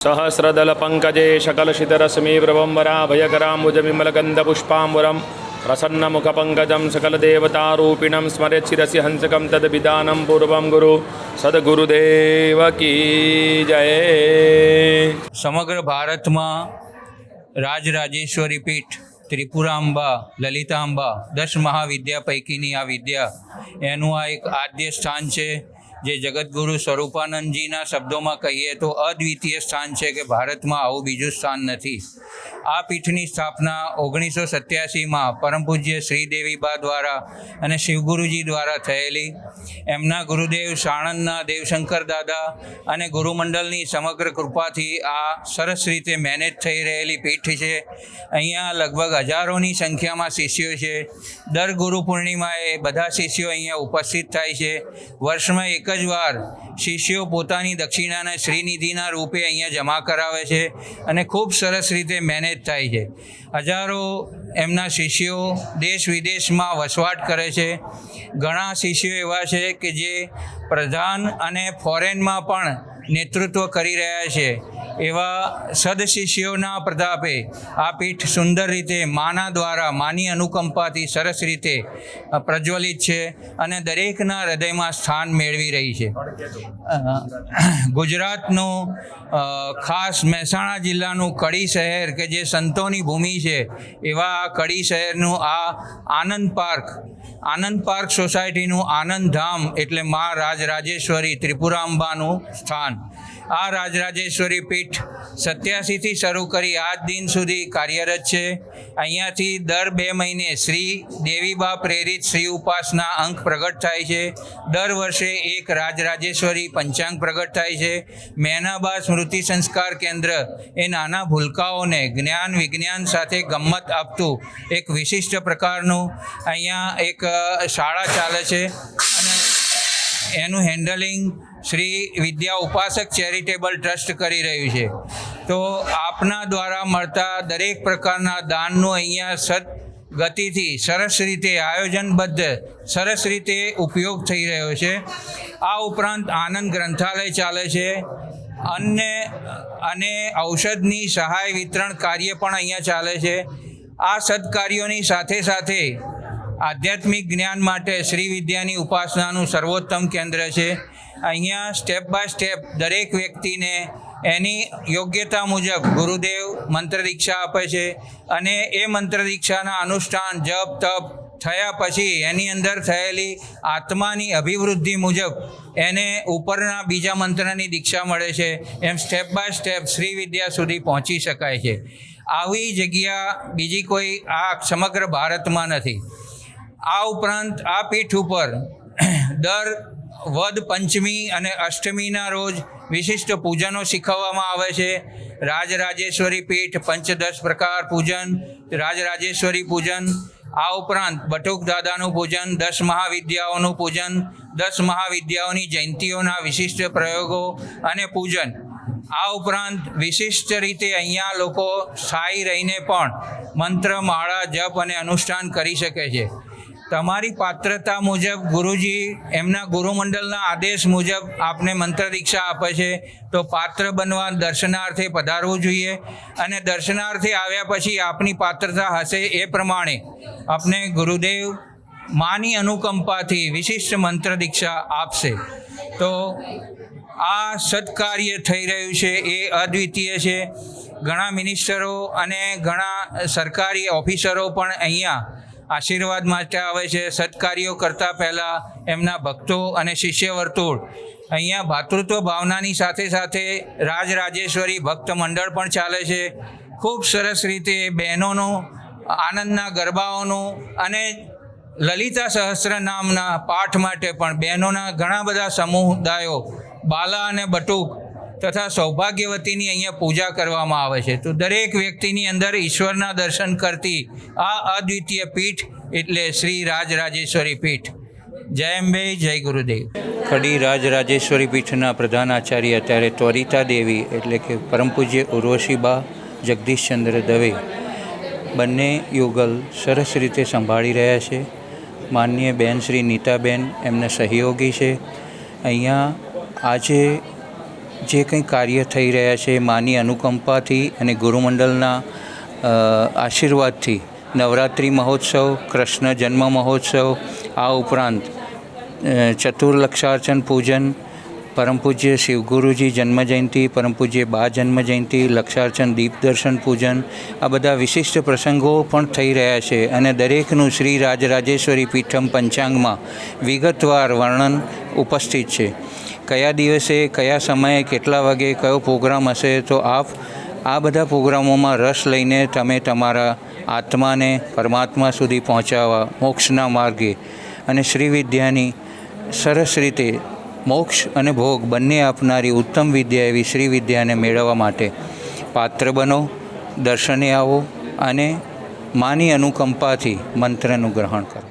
सहस्रदलपङ्कजे शकलशितरश्मि प्रबम्बराभयकराम्बुजविमलगन्धपुष्पाम्बुरं प्रसन्नमुखपङ्कजं सकलदेवतारूपिणं स्मरेत् शिरसि हंसकं तद्विधानं पूर्वं गुरु સદગુરુદેવ કી જય સમગ્ર ભારતમાં રાજરાજેશ્વરી પીઠ ત્રિપુરાંબા લલિતાંબા દસ મહાવિદ્યા પૈકીની આ વિદ્યા એનું આ એક આદ્ય સ્થાન છે જે જગતગુરુ સ્વરૂપાનંદજીના શબ્દોમાં કહીએ તો અદ્વિતીય સ્થાન છે કે ભારતમાં આવું બીજું સ્થાન નથી. આ પીઠની સ્થાપના ઓગણીસો સત્યાસીમાં પરમ પૂજ્ય શ્રીદેવીબા દ્વારા અને શિવગુરુજી દ્વારા થયેલી. એમના ગુરુદેવ સાણંદના દેવશંકર દાદા અને ગુરુમંડળની સમગ્ર કૃપાથી આ સરસ રીતે મેનેજ થઈ રહેલી પીઠ છે. અહીંયા લગભગ હજારોની સંખ્યામાં શિષ્યો છે. દર ગુરુ પૂર્ણિમાએ બધા શિષ્યો અહીંયા ઉપસ્થિત થાય છે. વર્ષમાં એક જ વાર શિષ્યો પોતાની દક્ષિણાને શ્રીનિધિના રૂપે અહીંયા જમા કરાવે છે અને ખૂબ સરસ રીતે મેનેજ થાય છે. હજારો એમના શિષ્યો દેશ વિદેશમાં વસવાટ કરે છે. ઘણા શિષ્યો એવા છે કે જે પ્રધાન અને ફોરેનમાં પણ નેતૃત્વ કરી રહ્યા છે. એવા સદશિષ્યોના પ્રતાપે આ પીઠ સુંદર રીતે માના દ્વારા, માની અનુકંપાથી સરસ રીતે પ્રજ્વલિત છે અને દરેકના હૃદયમાં સ્થાન મેળવી રહી છે. ગુજરાતનું ખાસ મહેસાણા જિલ્લાનું કડી શહેર કે જે સંતોની ભૂમિ છે, એવા આ કડી શહેરનું આ આનંદ પાર્ક આનંદ પાર્ક સોસાયટીનું આનંદ ધામ એટલે મા રાજરાજેશ્વરી ત્રિપુરાંબાનું સ્થાન. આ રાજરાજેશ્વરી પીઠ સત્યાસીથી શરૂ કરી આજ દિન સુધી કાર્યરત છે. અહીંયાથી દર બે મહિને શ્રી દેવીબા પ્રેરિત શ્રી ઉપાસના અંક પ્રગટ થાય છે. દર વર્ષે એક રાજરાજેશ્વરી પંચાંગ પ્રગટ થાય છે. મેનાબા સ્મૃતિ સંસ્કાર કેન્દ્ર એ નાના ભૂલકાઓને જ્ઞાન વિજ્ઞાન સાથે ગમ્મત આપતું એક વિશિષ્ટ પ્રકારનું અહીંયા એક શાળા ચાલે છે. અને એનું handling Shri Vidya Upasak charitable trust કરી રહ્યું છે. તો આપના દ્વારા મળતા દરેક પ્રકારના દાનનું અહીંયા સદ ગતિથી સરસ રીતે આયોજનબદ્ધ સરસ રીતે ઉપયોગ થઈ રહ્યો છે. આ ઉપરાંત આનંદ ગ્રંથાલય ચાલે છે. અન્ય, અને ઔષધની સહાય વિતરણ કાર્ય પણ અહીંયા ચાલે છે. આ સદકાર્યોની સાથે સાથે આધ્યાત્મિક જ્ઞાન માટે શ્રી વિદ્યાની ઉપાસનાનું સર્વોત્તમ કેન્દ્ર છે. અહીંયા સ્ટેપ બાય સ્ટેપ દરેક વ્યક્તિને એની યોગ્યતા મુજબ ગુરુદેવ મંત્ર દીક્ષા આપે છે અને એ મંત્ર દીક્ષાના અનુષ્ઠાન જપ તપ થયા પછી એની અંદર થયેલી આત્માની અભિવૃદ્ધિ મુજબ એને ઉપરના બીજા મંત્રની દીક્ષા મળે છે. એમ step by step Shri Vidya સુધી પહોંચી શકાય છે. આવી જગ્યા બીજી કોઈ આ સમગ્ર ભારતમાં નથી. આ ઉપરાંત આ પીઠ ઉપર દર વદ પંચમી અને અષ્ટમીના રોજ વિશિષ્ટ પૂજનો શીખવવામાં આવે છે. રાજરાજેશ્વરી પીઠ, પંચદશ પ્રકાર પૂજન, રાજરાજેશ્વરી પૂજન, આ ઉપરાંત બટુક દાદાનું પૂજન, દસ મહાવિદ્યાઓનું પૂજન, દસ મહાવિદ્યાઓની જયંતીઓના વિશિષ્ટ પ્રયોગો અને પૂજન. આ ઉપરાંત વિશિષ્ટ રીતે અહીંયા લોકો સ્થાયી રહીને પણ મંત્ર, માળા, જપ અને અનુષ્ઠાન કરી શકે છે. તમારી પાત્રતા મુજબ ગુરુજી, એમના ગુરુમંડળના આદેશ મુજબ આપને મંત્ર દીક્ષા આપે છે. તો પાત્ર બનવા દર્શનાર્થે પધારવું જોઈએ અને દર્શનાર્થે આવ્યા પછી આપની પાત્રતા હશે એ પ્રમાણે આપને ગુરુદેવ માની અનુકંપાથી વિશિષ્ટ મંત્ર દીક્ષા આપશે. તો આ સત્કાર્ય થઈ રહ્યું છે, એ અદ્વિતીય છે. ઘણા મિનિસ્ટરો અને ઘણા સરકારી ઓફિસરો પણ અહીંયા આશીર્વાદ માટે આવે છે. સત્કાર્યો કરતાં પહેલાં એમના ભક્તો અને શિષ્ય વર્તુળ અહીંયા ભાતૃત્વ ભાવનાની સાથે સાથે રાજરાજેશ્વરી ભક્ત મંડળ પણ ચાલે છે. ખૂબ સરસ રીતે બહેનોનું આનંદના ગરબાઓનું અને લલિતા સહસ્ત્ર નામના પાઠ માટે પણ બહેનોના ઘણા બધા સમુદાયો, બાલા અને બટુક તથા સૌભાગ્યવતીની અહીંયા પૂજા કરવામાં આવે છે. તો દરેક વ્યક્તિની અંદર ઈશ્વરના દર્શન કરતી આ અદ્વિતીય પીઠ એટલે શ્રી રાજરાજેશ્વરી પીઠ. જય અંબે, જય ગુરુદેવ. ખડી રાજરાજેશ્વરી પીઠના પ્રધાન આચાર્ય અત્યારે ત્વરિતા દેવી એટલે કે પરમ પૂજ્ય ઉર્વશીબા જગદીશચંદ્ર દવે બંને યુગલ સરસ રીતે સંભાળી રહ્યા છે. માનનીય બેન શ્રી નીતાબેન એમને સહયોગી છે. અહીંયા આજે જે કંઈ કાર્ય થઈ રહ્યા છે માની અનુકંપાથી અને ગુરુમંડળના આશીર્વાદથી નવરાત્રિ મહોત્સવ, કૃષ્ણ જન્મ મહોત્સવ, આ ઉપરાંત ચતુર્લક્ષાર્ચન પૂજન, પરમ પૂજ્ય શિવગુરુજી જન્મજયંતિ પરમ પૂજ્ય બા જન્મજયંતિ લક્ષાર્ચન દીપ દર્શન પૂજન, આ બધા વિશિષ્ટ પ્રસંગો પણ થઈ રહ્યા છે અને દરેકનું શ્રી રાજરાજેશ્વરી પીઠમ પંચાંગમાં વિગતવાર વર્ણન ઉપસ્થિત છે. કયા દિવસે, કયા સમયે, કેટલા વાગે કયો પ્રોગ્રામ હશે, તો આપ, આ બધા પ્રોગ્રામોમાં રસ લઈને તમે તમારા આત્માને પરમાત્મા સુધી પહોંચાડવા મોક્ષના માર્ગે અને શ્રી વિદ્યાની સરસ રીતે મોક્ષ અને ભોગ બંને આપનારી ઉત્તમ વિદ્યા એવી શ્રી વિદ્યાને મેળવવા માટે પાત્ર બનો, દર્શને આવો અને માની અનુકંપાથી મંત્રનું ગ્રહણ કરો.